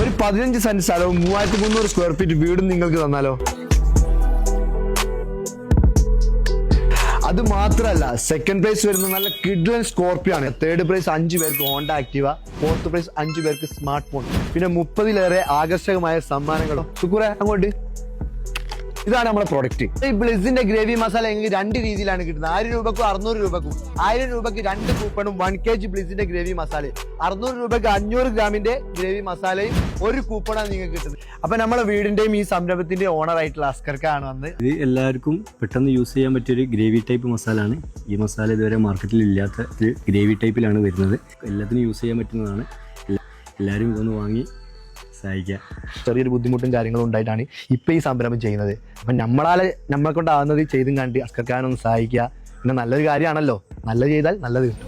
ഒരു പതിനഞ്ച് സെന്റ് സ്ഥലവും മൂവായിരത്തി മുന്നൂറ് സ്ക്വയർ ഫീറ്റ് വീടും നിങ്ങൾക്ക് തന്നാലോ? അത് മാത്രമല്ല സെക്കൻഡ് പ്രൈസ് വരുന്ന നല്ല കിഡ്ലൻ സ്കോർപ്പിയോ ആണ്. തേർഡ് പ്രൈസ് അഞ്ച് പേർക്ക് ഹോണ്ട ആക്റ്റീവ ഫോർത്ത് പ്രൈസ് അഞ്ച് പേർക്ക് സ്മാർട്ട് ഫോൺ പിന്നെ മുപ്പതിലേറെ ആകർഷകമായ സമ്മാനങ്ങളും. സുക്കൂറെ അങ്ങോട്ട്. ഇതാണ് നമ്മുടെ പ്രോഡക്റ്റ് ഈ ബ്ലിസിന്റെ ഗ്രേവി മസാല എനിക്ക് രണ്ട് രീതിയിലാണ് കിട്ടുന്നത്. ആയിരം രൂപക്കും അറുന്നൂറ് രൂപക്കും. ആയിരം രൂപക്ക് രണ്ട് കൂപ്പണും വൺ കെ ജി ബ്ലിസിന്റെ ഗ്രേവി മസാല അറുന്നൂറ് രൂപക്ക് അഞ്ഞൂറ് ഗ്രാമിന്റെ ഗ്രേവി മസാലയും ഒരു കൂപ്പണാണ് നിങ്ങൾക്ക് കിട്ടുന്നത്. അപ്പൊ നമ്മുടെ വീടിന്റെയും ഈ സംരംഭത്തിന്റെ ഓണർ ആയിട്ടുള്ള അസ്കർക്കാണ് വന്ന് ഇത് എല്ലാവർക്കും പെട്ടെന്ന് യൂസ് ചെയ്യാൻ പറ്റിയൊരു ഗ്രേവി ടൈപ്പ് മസാലയാണ് ഈ മസാല ഇതുവരെ മാർക്കറ്റിൽ ഇല്ലാത്ത ഗ്രേവി ടൈപ്പിലാണ് വരുന്നത്. എല്ലാത്തിനും യൂസ് ചെയ്യാൻ പറ്റുന്നതാണ്. എല്ലാവരും ഇതൊന്ന് വാങ്ങി സഹായിക്കുക ചെറിയൊരു ബുദ്ധിമുട്ടും കാര്യങ്ങളും ഉണ്ടായിട്ടാണ് ഇപ്പൊ ഈ സംരംഭം ചെയ്യുന്നത്. അപ്പം നമ്മളാലെ നമ്മളെ കൊണ്ടാവുന്നത് ചെയ്തും കണ്ട് അസ്കർക്കാനൊന്ന് സഹായിക്കുക. പിന്നെ നല്ലൊരു കാര്യമാണല്ലോ. നല്ലത് ചെയ്താൽ നല്ലത് കിട്ടും.